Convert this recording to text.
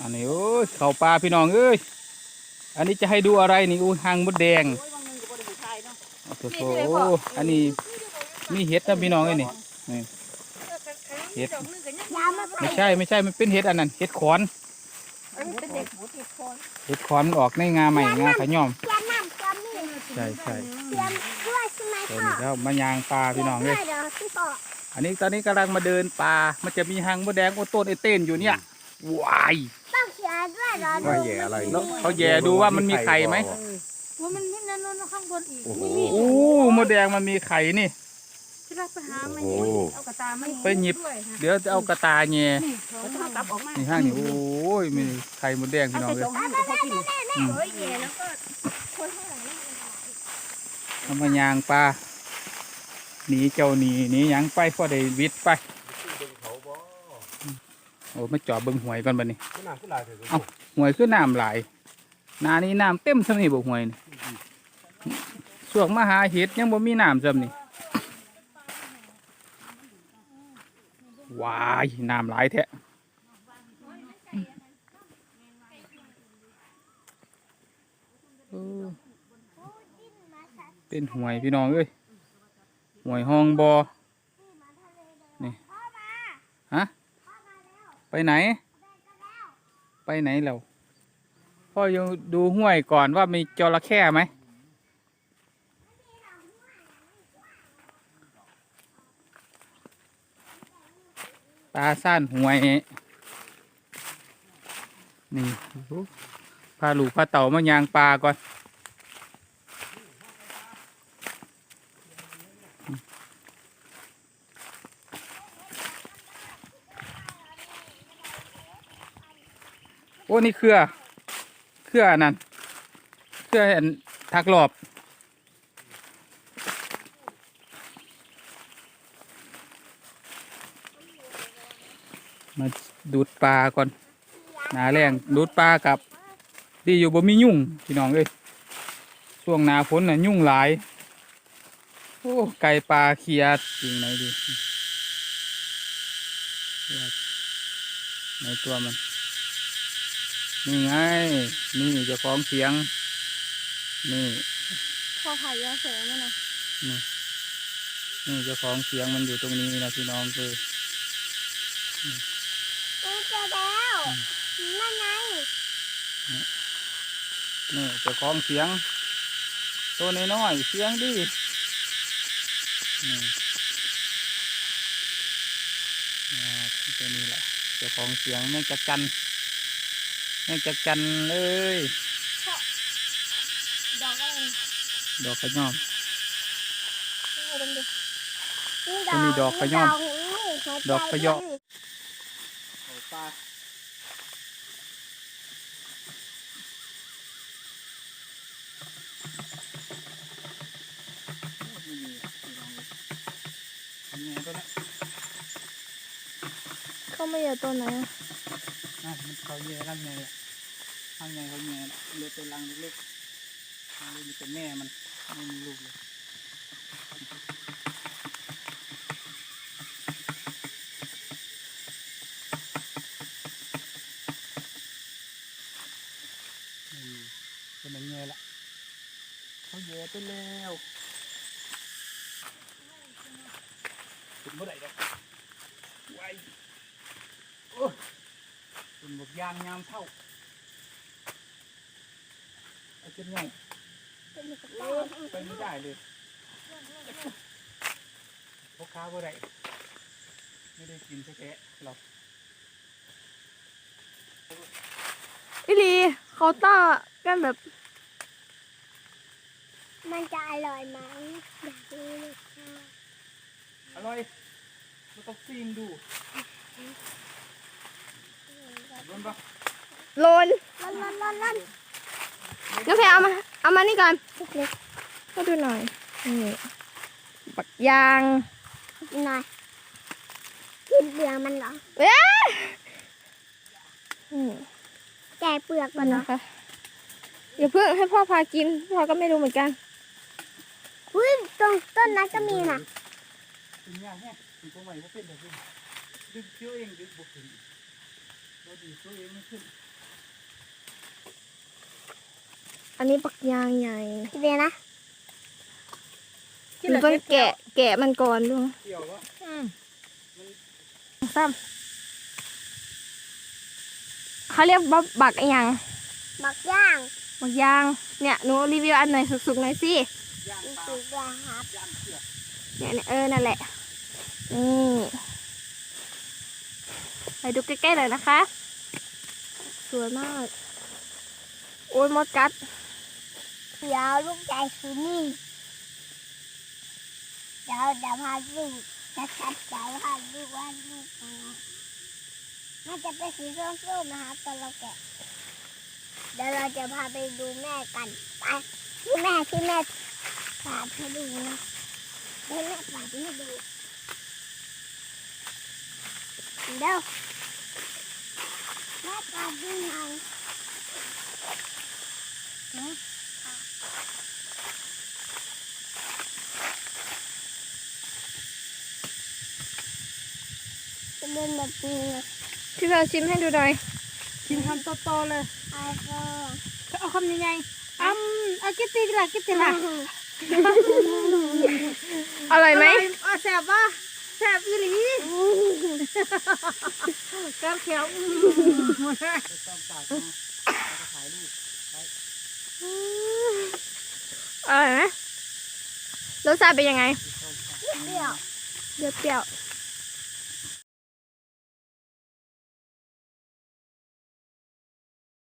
อันนี้โอ้ยเข่าปลาพี่น้องเอ้ย อันนี้จะให้ดูอะไรนี่อู้หางมดแดงโอ้ยบางนึงก็บ่ได้ไปถ่ายเนาะโอ้โหอันนี้มีเห็ดนะพี่น้องเอ้ยนี่นี่เฮ็ดดอกนึงก็ยังยามาไม่ใช่ไม่ใช่มันเป็นเห็ดอันนั้นเห็ดขอนเออเป็นเด็กหัวติดคอนเห็ดขอนมันออกในงาใหม่งาขย่อมเตรียมน้ำเตรียมนี่ใช่ใช่เตรียมด้วยใช่ไหมตัวพ่อนี้แล้วมายางปลาพี่น้องด้เอ้วยยเดี๋ยวพี่พ่ ออันนี้ตอนนี้กำลังมาเดินป่า มันจะมีหางมดแดงโอต้นไอเต้นอยู่เนี่ยว้ายต้องเขียนด้วยเหรอว่าแย่อะไรแล้วเขาแย่ดูว่ามันมีไข่ไหมว่ามันมีนั่นนู่นข้างบนอีกโอ้โหอู้มดแดงมันมีไข่นี่ที่รักไปหาไม่โอ้เห็นโหเอากระตาไม่ไปหยิบด้วยนะเดี๋ยวจะเอากระตาแง่นี่เขาจะเอากลับออกมานี่ห้างนี่โอ้ยมีไข่มดแดงเอาพี่น้องไปเลยตรงนี้ก็พอกินอืมเฮ้ยแย่แล้วก็คนข้างหลังนี่เอามายางปลา หนีเจ้าหนีหนีหยังไปพอได้วิทย์ไปโอ้มาจอบเบิ่งหวยก่อนบัดนี้เอ้า หวยคือน้ำหลายหนานี้น้ำเต็มซำนี่บ่หวยนี่ช่วงมาหาเห็ดยังบ่มีน้ำซำนี่ว้ายน้ำหลายแท้เออเป็นหวยพี่น้องเอ้ย หวยห้องบอนี่ฮะไปไหน ไปไหนเราพ่อยังดูห้วยก่อนว่ามีจระเข้ไหมปลาซ่านห้วย นี่พาลูกพาเต่ามายางปลาก่อน โอ้นี่เครือ เครืออันนั้นเครืออันทักหลอบมาดูดปลาก่อนหนาแรงดูดปลากับดีอยู่บ่มียุ่งพี่น้องเอ้ยช่วงหนาฝนน่ะยุ่งหลาย โอ้ไก่ปลาเคียดจริงไหนดีในตัวมัน นี่ไง นี่เจ้าของเสียง นี่พ่อถ่ายยาเสริมมันนะนี่เจ้าของเสียงมันอยู่ตรงนี้นะพี่น้องคือกูเจอแล้วนั่นไง นี่เจ้าของเสียง ตัวน้อยๆเสียงดีนี่อ่าตัวนี้แหละเจ้าของเสียงแม่งจักจัน แม่งจักจันเลย ดอกอะไรดอกกระย่อมนี่ดูดิก็มีดอกกระย่อมนี่หัวใจดอกกระย่อมนี่ปลาทำยังไงตัวนี้เขาไม่อยู่ตัวไหนอะนะมันเขาแย่ร่างไงล่ะ ร่างไงเขาแย่เลือดเป็นรังเล็กๆมันมีแต่แม่มันไม่มีลูกเลยเป็นอย่างไงล่ะเขาแย่ไปแล้วถึงเมื่อไหร่เนี่ยไวโอ้ยเป็นหมดยางยามเท่า ไอ้เจ้าใหญ่ไปไม่ได้เลยพวกค้าบ่ได้ไม่ได้กินแท้ๆหรอกอีหลีเขาต้ากันแบบมันจะอร่อยไหมอยากรู้เลยค่ะอร่อยเราต้องซีมดูร้อนปะโลนร้อนร้อน นร้อนน้ำเพลเอามา เอามานี่ก่อนเล็กก็ดูหน่อยนี่บักยางๆหน่อยกินเปลือกมันเหรอเอ้ยอืมแกะเปลือกก่มัอนนเหรอนะคะอย่าเพิ่งให้พ่อพากิน พ่อก็ไม่รู้เหมือนกันอุ้ยตรงต้นนั้นก็มีนะเป็นยางแห้งเป็นตัวใหม่ก็เป็นแบบนี้ดึงเคี้ยวเองดึงบุกขึ้นเราดีตัวเองไม่ขึ้น อันนี้ปักยางใหญ่กินเลยนะหรือต้องแกะแกะมันก่อนด้วยเกี่ยววะอืมซ้ำเขาเรียกว่าบักอะไรยังบักย่างบักยาง เนี่ยหนูรีวิวอันไหนสุกๆหน่อยสิย่างอีปลาสุดาครับย่างเชือกเนี่ยเนี่ยเออนั่นแหละนี่ไปดูใกล้ๆเลยนะคะ สวยมาก โอ้ยมดกัด เดี๋ยวลูกใจคือนี่เดี๋ยวเดี๋ยวพาลูกจะชัดเดี๋ยวพาลูกว่าลูกยังไงมันจะเป็นสีส้มๆนะครับตอนเราแกะเดี๋ยวเราจะพาไปดูแม่กันไปที่แม่ที่แม่ปาดให้ดูนะแม่ปาดให้ดูเดี๋ยวแม่ปาดดูหน่อยนะจะ เป็นแบบนี้นะพี่เบลชิมให้ดูหน่อยกินคำโตๆเลยไอโฟนเอาคำยังไงอ้ำเอากิตติละกิตติละอร่อยไหมอะแสบป่ะแสบอีหลีกับเขียวอืมไปต้องตากมาแล้วก็ถ่ายรูปอร่อยไหมรสชาติเป็นยังไงเปรี้ยวเปรี้ยวๆ